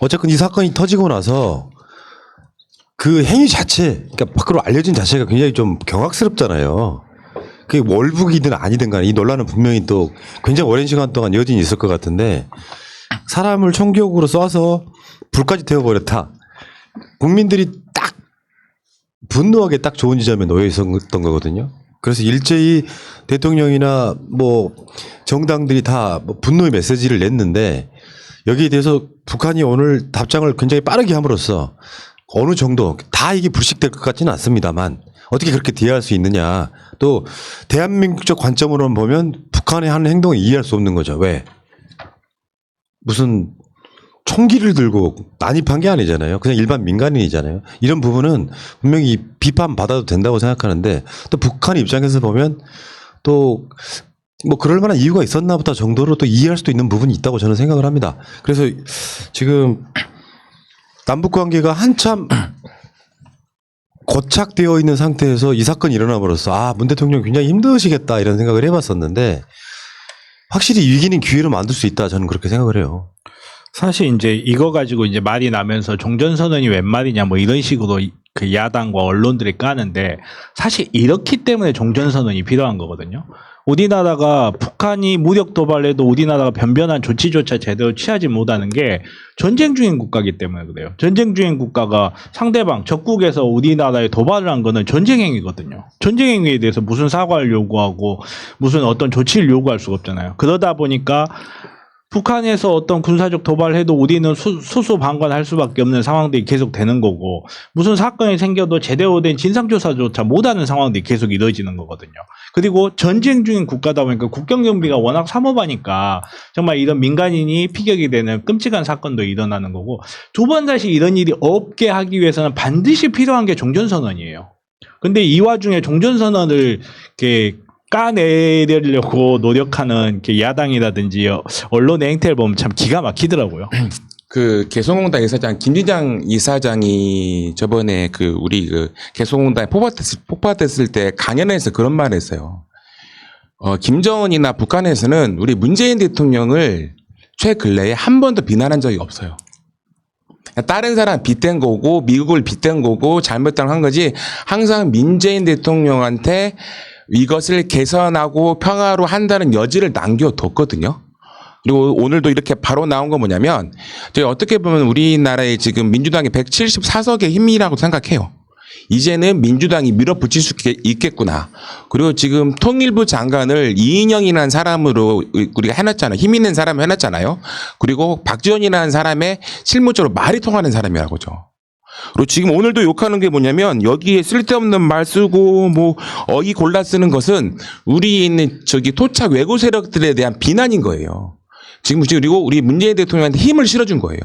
어쨌건 이 사건이 터지고 나서 그 행위 자체, 그러니까 밖으로 알려진 자체가 굉장히 좀 경악스럽잖아요. 그게 월북이든 아니든 간에 이 논란은 분명히 또 굉장히 오랜 시간 동안 여진이 있을 것 같은데 사람을 총격으로 쏴서 불까지 태워버렸다. 국민들이 딱 분노하게 딱 좋은 지점에 놓여 있었던 거거든요. 그래서 일제히 대통령이나 뭐 정당들이 다뭐 분노의 메시지를 냈는데 여기에 대해서 북한이 오늘 답장을 굉장히 빠르게 함으로써 어느 정도 다 이게 불식될 것 같지는 않습니다만 어떻게 그렇게 대할 수 있느냐. 또 대한민국적 관점으로 보면 북한의 하는 행동을 이해할 수 없는 거죠. 왜? 무슨 총기를 들고 난입한 게 아니잖아요. 그냥 일반 민간인이잖아요. 이런 부분은 분명히 비판 받아도 된다고 생각하는데 또 북한 입장에서 보면 또 뭐 그럴 만한 이유가 있었나 보다 정도로 또 이해할 수도 있는 부분이 있다고 저는 생각을 합니다. 그래서 지금 남북 관계가 한참 고착되어 있는 상태에서 이 사건이 일어남으로써 아, 문 대통령 굉장히 힘드시겠다 이런 생각을 해봤었는데 확실히 위기는 기회로 만들 수 있다 저는 그렇게 생각을 해요. 사실 이제 이거 가지고 이제 말이 나면서 종전선언이 웬 말이냐 뭐 이런 식으로 이- 그 야당과 언론들이 까는데 사실 이렇기 때문에 종전선언이 필요한 거거든요. 우리나라가 북한이 무력 도발해도 우리나라가 변변한 조치조차 제대로 취하지 못하는 게 전쟁 중인 국가이기 때문에 그래요. 전쟁 중인 국가가 상대방 적국에서 우리나라에 도발을 한 거는 전쟁 행위거든요. 전쟁 행위에 대해서 무슨 사과를 요구하고 무슨 어떤 조치를 요구할 수가 없잖아요. 그러다 보니까 북한에서 어떤 군사적 도발을 해도 우리는 수, 수수방관할 수밖에 없는 상황들이 계속 되는 거고 무슨 사건이 생겨도 제대로 된 진상조사조차 못하는 상황들이 계속 이루어지는 거거든요. 그리고 전쟁 중인 국가다 보니까 국경경비가 워낙 삼업하니까 정말 이런 민간인이 피격이 되는 끔찍한 사건도 일어나는 거고 두 번 다시 이런 일이 없게 하기 위해서는 반드시 필요한 게 종전선언이에요. 근데 이 와중에 종전선언을 이렇게 까내려고 노력하는 야당이라든지 언론의 행태를 보면 참 기가 막히더라고요. 그 개성공단 이사장 김진장 이사장이 저번에 그 우리 그 개성공단에 폭파됐을, 폭파됐을 때 강연에서 그런 말을 했어요. 어, 김정은이나 북한에서는 우리 문재인 대통령을 최근래에 한 번도 비난한 적이 없어요. 다른 사람 빗댄 거고 미국을 빗댄 거고 잘못한 한 거지 항상 문재인 대통령한테 이것을 개선하고 평화로 한다는 여지를 남겨뒀거든요. 그리고 오늘도 이렇게 바로 나온 건 뭐냐면 저희 어떻게 보면 우리나라의 지금 민주당이 174석의 힘이라고 생각해요. 이제는 민주당이 밀어붙일 수 있겠구나. 그리고 지금 통일부 장관을 이인영이라는 사람으로 우리가 해놨잖아요. 힘 있는 사람을 해놨잖아요. 그리고 박지원이라는 사람의 실무적으로 말이 통하는 사람이라고죠. 그리고 지금 오늘도 욕하는 게 뭐냐면 여기에 쓸데없는 말 쓰고 뭐 어이 골라 쓰는 것은 우리 있는 저기 토착 외고 세력들에 대한 비난인 거예요. 지금 그리고 우리 문재인 대통령한테 힘을 실어준 거예요.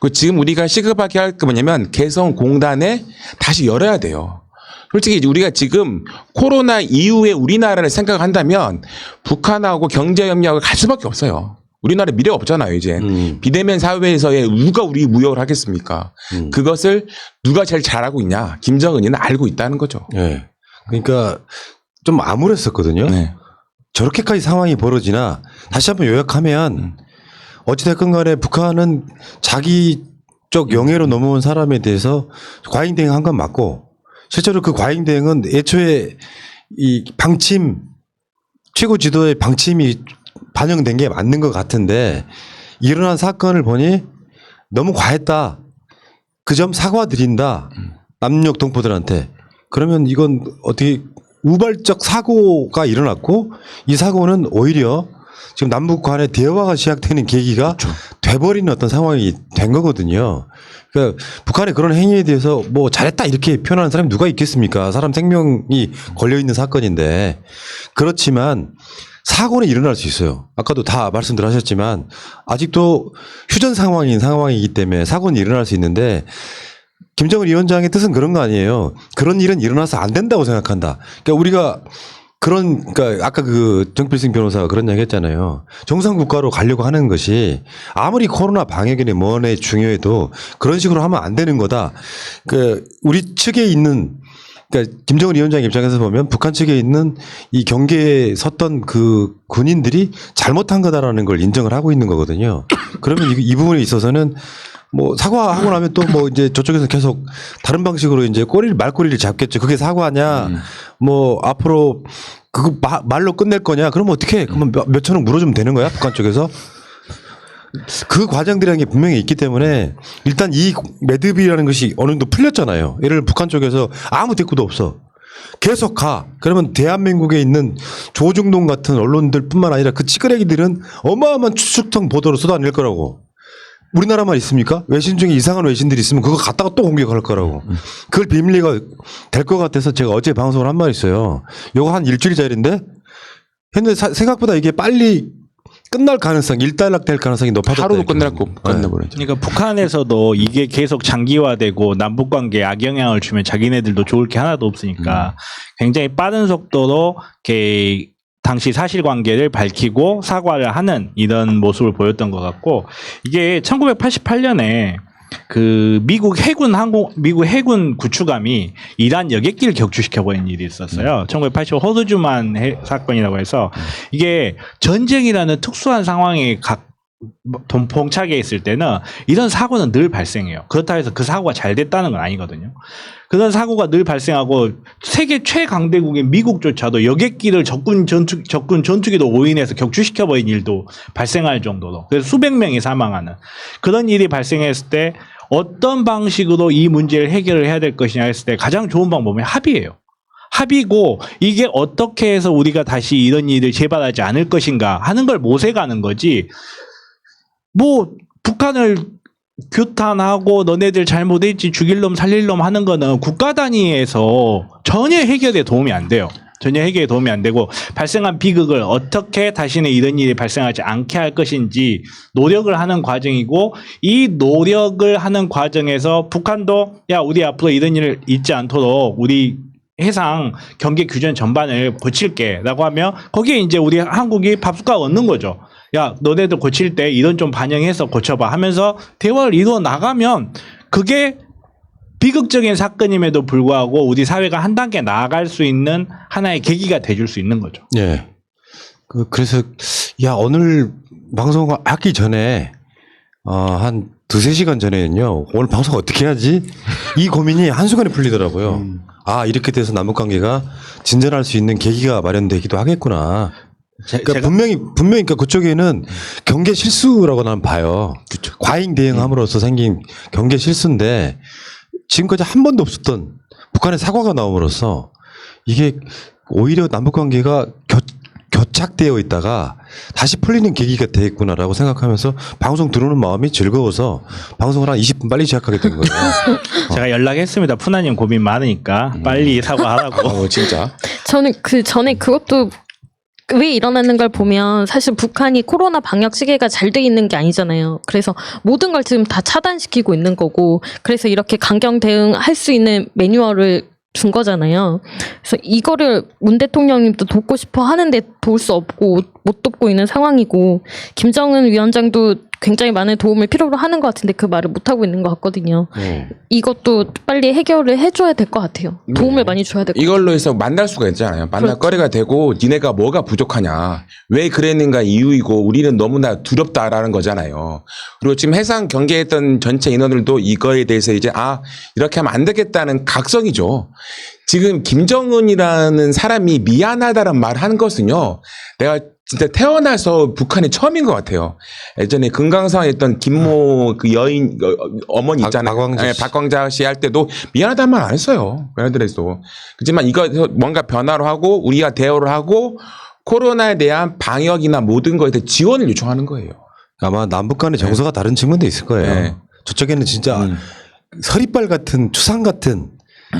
그 지금 우리가 시급하게 할 게 뭐냐면 개성 공단에 다시 열어야 돼요. 솔직히 우리가 지금 코로나 이후에 우리나라를 생각한다면 북한하고 경제 협력을 갈 수밖에 없어요. 우리나라 미래 없잖아요, 이제. 음. 비대면 사회에서의 누가 우리 무역을 하겠습니까? 음. 그것을 누가 제일 잘하고 있냐? 김정은이는 알고 있다는 거죠. 예. 그러니까 좀 암울했었거든요. 네. 저렇게까지 상황이 벌어지나 다시 한번 요약하면 어찌됐건 간에 북한은 자기 쪽 영해로 넘어온 사람에 대해서 과잉 대응한 건 맞고 실제로 그 과잉 대응은 애초에 이 방침 최고 지도의 방침이 반영된 게 맞는 것 같은데 일어난 사건을 보니 너무 과했다. 그 점 사과드린다. 남녘 동포들한테. 그러면 이건 어떻게 우발적 사고가 일어났고 이 사고는 오히려 지금 남북 간의 대화가 시작되는 계기가 돼버리는 어떤 상황이 된 거거든요. 그러니까 북한의 그런 행위에 대해서 뭐 잘했다 이렇게 표현하는 사람이 누가 있겠습니까? 사람 생명이 걸려 있는 사건인데 그렇지만 사고는 일어날 수 있어요. 아까도 다 말씀들 하셨지만 아직도 휴전 상황인 상황이기 때문에 사고는 일어날 수 있는데 김정은 위원장의 뜻은 그런 거 아니에요. 그런 일은 일어나서 안 된다고 생각한다. 그러니까 우리가 그런 그러니까 아까 그 정필승 변호사가 그런 이야기 했잖아요. 정상 국가로 가려고 하는 것이 아무리 코로나 방역이니 뭐네 중요해도 그런 식으로 하면 안 되는 거다. 그 우리 측에 있는 그러니까 김정은 위원장 입장에서 보면 북한 측에 있는 이 경계에 섰던 그 군인들이 잘못한 거다라는 걸 인정을 하고 있는 거거든요. 그러면 이, 이 부분에 있어서는 뭐 사과하고 나면 또 뭐 이제 저쪽에서 계속 다른 방식으로 이제 꼬리를 말꼬리를 잡겠죠. 그게 사과냐? 음. 뭐 앞으로 그거 마- 말로 끝낼 거냐? 그러면 어떻게? 해? 그러면 몇, 몇천 원 물어주면 되는 거야? 북한 쪽에서? 그 과정들이라는 게 분명히 있기 때문에 일단 이 매듭이라는 것이 어느 정도 풀렸잖아요. 예를 들어 북한 쪽에서 아무 대꾸도 없어. 계속 가. 그러면 대한민국에 있는 조중동 같은 언론들 뿐만 아니라 그 찌끄레기들은 어마어마한 추측성 보도를 쏟아낼 거라고. 우리나라만 있습니까? 외신 중에 이상한 외신들이 있으면 그거 갖다가 또 공격할 거라고. 그걸 비밀리가 될 것 같아서 제가 어제 방송을 한 말 있어요. 요거 한 일주일짜리인데 근데 사- 생각보다 이게 빨리 끝날 가능성, 일단락 될 가능성이 높아졌다. 하루도. 끝날 거 네. 끝내버리죠. 그러니까 북한에서도 이게 계속 장기화되고 남북 관계에 악영향을 주면 자기네들도 좋을 게 하나도 없으니까 굉장히 빠른 속도로 이렇게 당시 사실관계를 밝히고 사과를 하는 이런 모습을 보였던 것 같고 이게 1988년에 그 미국 해군 항공 미국 해군 구축함이 이란 여객기를 격추시켜 버린 일이 있었어요. 1985 호르주만 해- 사건이라고 해서 이게 전쟁이라는 특수한 상황에 각 뭐, 돈 봉착해 있을 때는 이런 사고는 늘 발생해요. 그렇다고 해서 그 사고가 잘 됐다는 건 아니거든요. 그런 사고가 늘 발생하고 세계 최강대국인 미국조차도 여객기를 적군 전투 적군 전투기로 오인해서 격추시켜 버린 일도 발생할 정도로 그래서 수백 명이 사망하는 그런 일이 발생했을 때 어떤 방식으로 이 문제를 해결을 해야 될 것이냐 했을 때 가장 좋은 방법은 합의예요. 합의고 이게 어떻게 해서 우리가 다시 이런 일을 재발하지 않을 것인가 하는 걸 모색하는 거지. 뭐 북한을 규탄하고 너네들 잘못했지 죽일 놈 살릴 놈 하는 거는 국가 단위에서 전혀 해결에 도움이 안 돼요. 전혀 해결에 도움이 안 되고 발생한 비극을 어떻게 다시는 이런 일이 발생하지 않게 할 것인지 노력을 하는 과정이고 이 노력을 하는 과정에서 북한도 야 우리 앞으로 이런 일을 있지 않도록 우리 해상 경계 규정 전반을 고칠게라고 하면 거기에 이제 우리 한국이 밥숟가락 얻는 거죠. 야 너네들 고칠 때 이런 좀 반영해서 고쳐봐 하면서 대화를 이루어 나가면 그게 비극적인 사건임에도 불구하고 우리 사회가 한 단계 나아갈 수 있는 하나의 계기가 돼줄 수 있는 거죠. 예. 그, 그래서, 야, 오늘 방송 하기 전에, 어, 한 두세 시간 전에는요, 오늘 방송 어떻게 해야지? 이 고민이 한순간에 풀리더라고요. 아, 이렇게 돼서 남북 관계가 진전할 수 있는 계기가 마련되기도 하겠구나. 제, 그러니까 가 분명히, 분명히 그러니까 그쪽에는 경계 실수라고 나는 봐요. 과잉 대응함으로써 생긴 경계 실수인데 지금까지 한 번도 없었던 북한의 사과가 나옴으로써 이게 오히려 남북 관계가 겨, 교착되어 있다가 다시 풀리는 계기가 되겠구나라고 생각하면서 방송 들어오는 마음이 즐거워서 방송을 한 20분 빨리 시작하게 된 거예요. 제가 연락했습니다. 푸나님 고민 많으니까 빨리 사과하라고. 어, 진짜. 저는 그 전에 그것도 왜 일어나는 걸 보면 사실 북한이 코로나 방역 시기가 잘 돼 있는 게 아니잖아요. 그래서 모든 걸 지금 다 차단시키고 있는 거고, 그래서 이렇게 강경 대응할 수 있는 매뉴얼을 준 거잖아요. 그래서 이거를 문 대통령님도 돕고 싶어 하는데 도울 수 없고 못 돕고 있는 상황이고 김정은 위원장도 굉장히 많은 도움을 필요로 하는 것 같은데 그 말을 못 하고 있는 것 같거든요. 이것도 빨리 해결을 해줘야 될 것 같아요. 도움을 많이 줘야 될 것 같아요. 이걸로 해서 만날 수가 있잖아요. 만날 그렇죠. 거리가 되고 니네가 뭐가 부족하냐. 왜 그랬는가 이유이고 우리는 너무나 두렵다라는 거잖아요. 그리고 지금 해상 경계했던 전체 인원들도 이거에 대해서 이제 아 이렇게 하면 안 되겠다는 각성이죠. 지금 김정은이라는 사람이 미안하다는 말 하는 것은요. 내가 진짜 태어나서 북한이 처음인 것 같아요. 예전에 금강산에 있던 김모 그 여인 어, 어머니 박- 있잖아요. 박광자 예, 씨. 박광자 씨 할 때도 미안하다는 말 안 했어요. 얘네들에서. 그렇지만 이거 뭔가 변화를 하고 우리가 대화를 하고 코로나에 대한 방역이나 모든 거에 대해 지원을 요청하는 거예요. 아마 남북 간의 정서가 다른 측면도 있을 거예요. 네. 저쪽에는 진짜 음. 서리빨 같은 추상 같은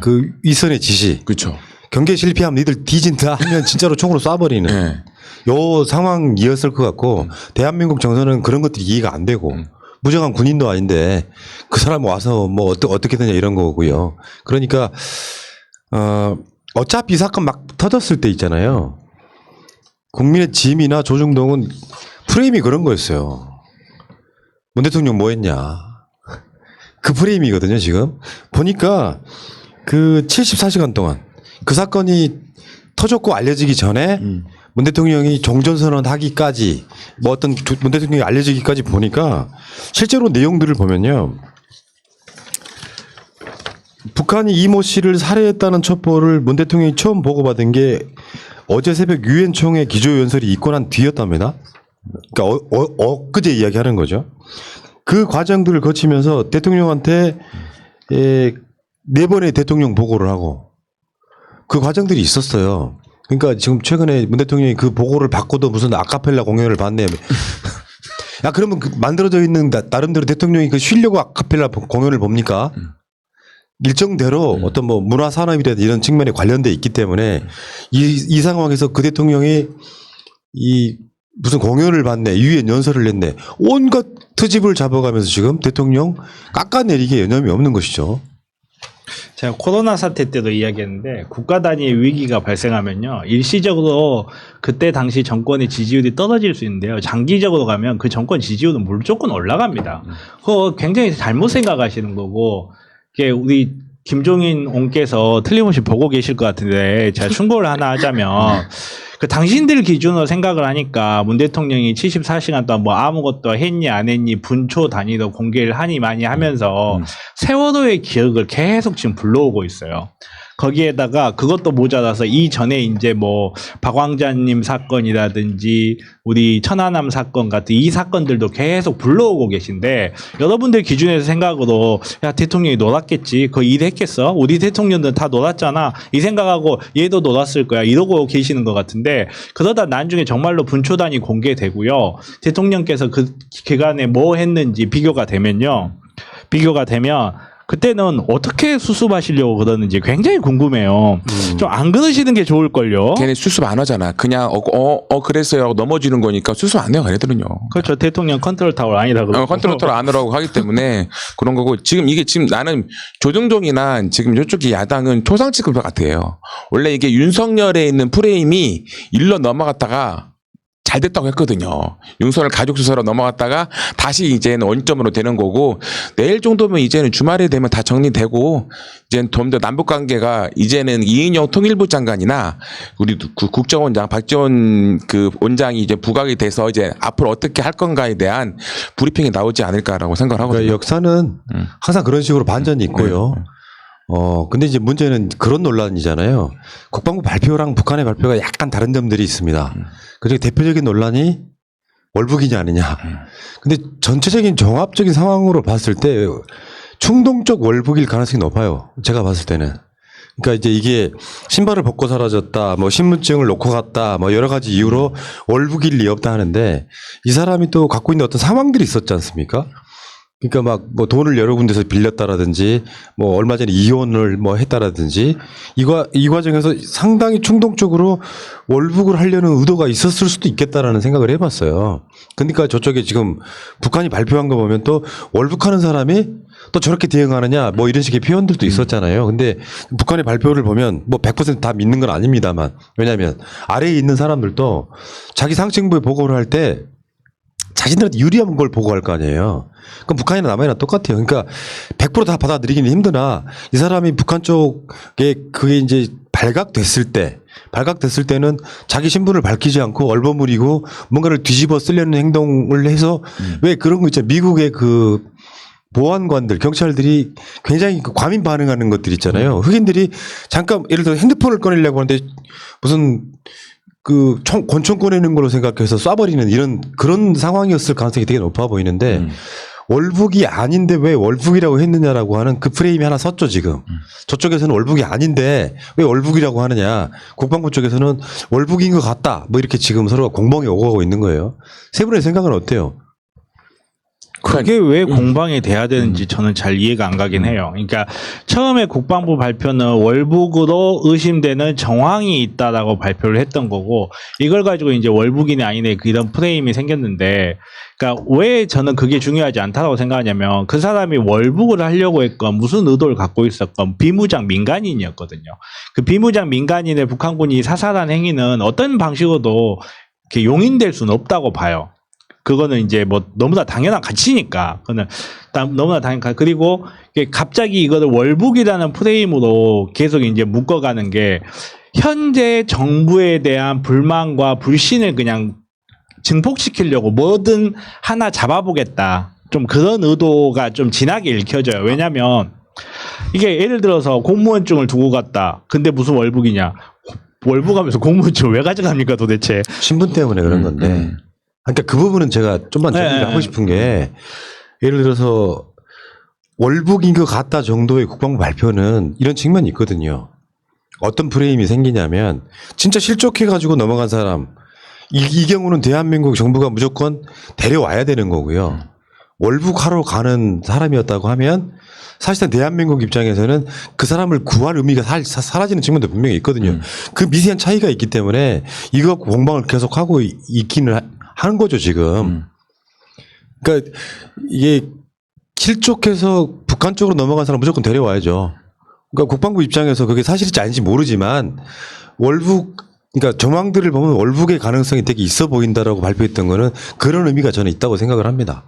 그 위선의 지시 그렇죠. 경계 실패하면 니들 뒤진다 하면 진짜로 총으로 쏴버리는 예. 요 상황이었을 것 같고 대한민국 정서는 그런 것들이 이해가 안 되고 음. 무정한 군인도 아닌데 그 사람 와서 뭐 어떠, 어떻게든 이런 거고요. 그러니까 어 어차피 이 사건 막 터졌을 때 있잖아요. 국민의 짐이나 조중동은 프레임이 그런 거였어요. 문 대통령 뭐 했냐. 그 프레임이거든요, 지금. 보니까 그 74시간 동안 그 사건이 터졌고 알려지기 전에 음. 문 대통령이 종전선언 하기까지 뭐 어떤 조- 문 대통령이 알려지기까지 보니까 실제로 내용들을 보면요. 북한이 이모 씨를 살해했다는 첩보를 문 대통령이 처음 보고받은 게 어제 새벽 유엔 총회 기조연설이 있고 난 뒤였답니다. 그러니까 어, 어, 엊그제 이야기하는 거죠. 그 과정들을 거치면서 대통령한테 에, 네 번의 대통령 보고를 하고 그 과정들이 있었어요. 그러니까 지금 최근에 문 대통령이 그 보고를 받고도 무슨 아카펠라 공연을 봤네. 야 그러면 그 만들어져 있는 나, 나름대로 대통령이 그 쉬려고 아카펠라 보- 공연을 봅니까? 일정대로 어떤 뭐 문화 산업이라든 이런 측면에 관련돼 있기 때문에 이, 이 상황에서 그 대통령이 이 무슨 공연을 봤네, 유엔 연설을 냈네, 온갖 트집을 잡아가면서 지금 대통령 깎아내리기에 여념이 없는 것이죠. 제가 코로나 사태 때도 이야기했는데 국가 단위의 위기가 발생하면요 일시적으로 그때 당시 정권의 지지율이 떨어질 수 있는데요 장기적으로 가면 그 정권 지지율은 무조건 올라갑니다. 그거 굉장히 잘못 생각하시는 거고 이게 우리 김종인 온께서 틀림없이 보고 계실 것 같은데 제가 충고를 하나 하자면 그 당신들 기준으로 생각을 하니까 문 대통령이 74시간 동안 뭐 아무것도 했니 안 했니 분초 단위로 공개를 하니 많이 하면서 음. 세월호의 기억을 계속 지금 불러오고 있어요. 거기에다가 그것도 모자라서 이전에 이제 뭐 박왕자님 사건이라든지 우리 천안함 사건 같은 이 사건들도 계속 불러오고 계신데 여러분들 기준에서 생각으로 야 대통령이 놀았겠지. 그 일했겠어? 우리 대통령들 다 놀았잖아. 이 생각하고 얘도 놀았을 거야. 이러고 계시는 것 같은데 그러다 나중에 정말로 분초단이 공개되고요. 대통령께서 그 기간에 뭐 했는지 비교가 되면요. 비교가 되면 그때는 어떻게 수습하시려고 그러는지 굉장히 궁금해요. 좀 안 그러시는 게 좋을걸요. 걔네 수습 안 하잖아. 그냥 어, 어, 어 그랬어요. 넘어지는 거니까 수습 안 해요. 걔네들은요. 그렇죠. 대통령 컨트롤 타워 아니다 그러고. 어, 컨트롤 안 하라고 하기 때문에 그런 거고 지금 이게 지금 나는 조정종이나 지금 이쪽이 야당은 초상 취급 같아요. 원래 이게 윤석열에 있는 프레임이 일로 넘어갔다가 잘 됐다고 했거든요. 윤석열 가족 수사로 넘어갔다가 다시 이제는 원점으로 되는 거고 내일 정도면 이제는 주말에 되면 다 정리되고 이제는 좀 더 남북 관계가 이제는 이인영 통일부 장관이나 우리 그 국정원장 박지원 그 원장이 이제 부각이 돼서 이제 앞으로 어떻게 할 건가에 대한 브리핑이 나오지 않을까라고 생각을 하거든요. 그러니까 역사는 음. 항상 그런 식으로 반전이 있고요. 네. 어, 근데 이제 문제는 그런 논란이잖아요. 국방부 발표랑 북한의 발표가 약간 다른 점들이 있습니다. 음. 그리고 대표적인 논란이 월북이냐 아니냐. 음. 근데 전체적인 종합적인 상황으로 봤을 때 충동적 월북일 가능성이 높아요. 제가 봤을 때는. 그러니까 이제 이게 신발을 벗고 사라졌다, 뭐 신분증을 놓고 갔다, 뭐 여러 가지 이유로 월북일 리 없다 하는데 이 사람이 또 갖고 있는 어떤 상황들이 있었지 않습니까? 그러니까 막 뭐 돈을 여러 군데서 빌렸다라든지 뭐 얼마 전에 이혼을 뭐 했다라든지 이과 이 과정에서 상당히 충동적으로 월북을 하려는 의도가 있었을 수도 있겠다라는 생각을 해봤어요. 그러니까 저쪽에 지금 북한이 발표한 거 보면 또 월북하는 사람이 또 저렇게 대응하느냐 뭐 이런 식의 표현들도 있었잖아요. 근데 북한의 발표를 보면 뭐 100%다 믿는 건 아닙니다만 왜냐하면 아래에 있는 사람들도 자기 상층부에 보고를 할때 자신들한테 유리한 걸 보고할 거 아니에요. 그럼 북한이나 남한이나 똑같아요. 그러니까 100%다 받아들이기는 힘드나 이 사람이 북한 쪽에 그게 이제 발각됐을 때 발각됐을 때는 자기 신분을 밝히지 않고 얼버무리고 뭔가를 뒤집어 쓰려는 행동을 해서 왜 그런 거 있잖아요. 미국의 그 보안관들, 경찰들이 굉장히 그 과민 반응하는 것들 있잖아요. 흑인들이 잠깐 예를 들어 핸드폰을 꺼내려고 하는데 무슨 그 총, 권총 꺼내는 걸로 생각해서 쏴버리는 이런 그런 상황이었을 가능성이 되게 높아 보이는데 음. 월북이 아닌데 왜 월북이라고 했느냐라고 하는 그 프레임이 하나 섰죠 지금. 저쪽에서는 월북이 아닌데 왜 월북이라고 하느냐. 국방부 쪽에서는 월북인 것 같다. 뭐 이렇게 지금 서로가 공방에 오고 가고 있는 거예요. 세 분의 생각은 어때요? 그게 왜 공방이 돼야 되는지 저는 잘 이해가 안 가긴 해요. 그러니까 처음에 국방부 발표는 월북으로 의심되는 정황이 있다라고 발표를 했던 거고 이걸 가지고 이제 월북인이 아니네 이런 프레임이 생겼는데 그러니까 왜 저는 그게 중요하지 않다고 생각하냐면 그 사람이 월북을 하려고 했건 무슨 의도를 갖고 있었건 비무장 민간인이었거든요. 그 비무장 민간인의 북한군이 사살한 행위는 어떤 방식으로도 이렇게 용인될 수는 없다고 봐요. 그거는 이제 뭐 너무나 당연한 가치니까. 그거는 다- 너무나 당연한 가- 그리고 갑자기 이거를 월북이라는 프레임으로 계속 이제 묶어가는 게 현재 정부에 대한 불만과 불신을 그냥 증폭시키려고 뭐든 하나 잡아보겠다. 좀 그런 의도가 좀 진하게 읽혀져요. 왜냐면 이게 예를 들어서 공무원증을 두고 갔다. 근데 무슨 월북이냐? 월북하면서 공무원증을 왜 가져갑니까 도대체? 신분 때문에 그런 건데. 음. 그러니까 그 부분은 제가 좀만 네, 정리를 네, 하고 싶은 게 예를 들어서 월북인 것 같다 정도의 국방부 발표는 이런 측면이 있거든요. 어떤 프레임이 생기냐면 진짜 실족해가지고 넘어간 사람 이, 이 경우는 대한민국 정부가 무조건 데려와야 되는 거고요. 월북하러 가는 사람이었다고 하면 사실상 대한민국 입장에서는 그 사람을 구할 의미가 사, 사- 사라지는 측면도 분명히 있거든요. 음. 그 미세한 차이가 있기 때문에 이거 공방을 계속하고 이- 있기는 하- 하는 거죠 지금. 음. 그러니까 이게 실족해서 북한 쪽으로 넘어간 사람 무조건 데려와야죠. 그러니까 국방부 입장에서 그게 사실인지 아닌지 모르지만 월북 그러니까 정황들을 보면 월북의 가능성이 되게 있어 보인다라고 발표했던 거는 그런 의미가 저는 있다고 생각을 합니다.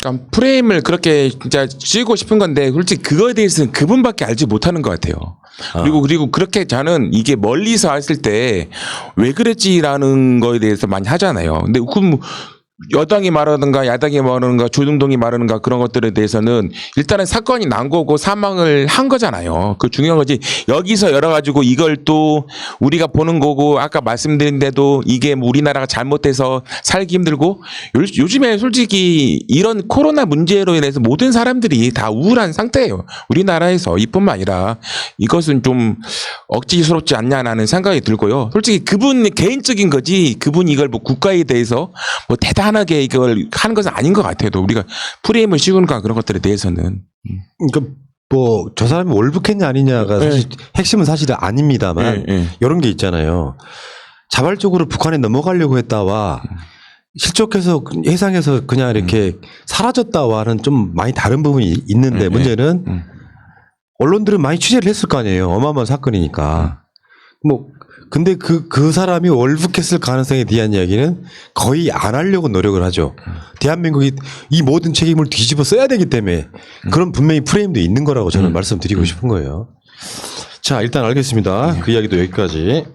그러니까 프레임을 그렇게 진짜 씌우고 싶은 건데 솔직히 그거에 대해서는 그분밖에 알지 못하는 것 같아요. 그리고 그리고 그렇게 저는 이게 멀리서 왔을 때 왜 그랬지라는 거에 대해서 많이 하잖아요. 근데 그럼 여당이 말하는가 야당이 말하는가 조중동이 말하는가 그런 것들에 대해서는 일단은 사건이 난 거고 사망을 한 거잖아요. 그 중요한 거지 여기서 열어 가지고 이걸 또 우리가 보는 거고 아까 말씀드린 대로 이게 뭐 우리나라가 잘못해서 살기 힘들고 요, 요즘에 솔직히 이런 코로나 문제로 인해서 모든 사람들이 다 우울한 상태예요. 우리나라에서 이뿐만 아니라 이것은 좀 억지스럽지 않냐라는 생각이 들고요. 솔직히 그분 개인적인 거지 그분 이걸 뭐 국가에 대해서 뭐 대단 하게 이걸 하는 것은 아닌 것 같아요. 우리가 프레임을 씌우는가 그런 것들에 대해서는 그러니까 뭐 저 사람이 월북했냐 아니냐가 사실 핵심은 사실 아닙니다만 예, 예. 이런 게 있잖아요. 자발적으로 북한에 넘어가려고 했다와 실족해서 그 해상에서 그냥 이렇게 사라졌다와는 좀 많이 다른 부분이 있는데 음, 문제는 음. 언론들은 많이 취재를 했을 거 아니에요. 어마어마한 사건이니까. 뭐 근데 그 그 사람이 월북했을 가능성에 대한 이야기는 거의 안 하려고 노력을 하죠. 대한민국이 이 모든 책임을 뒤집어 써야 되기 때문에 그런 분명히 프레임도 있는 거라고 저는 음. 말씀드리고 싶은 거예요. 자, 일단 알겠습니다. 그 이야기도 여기까지.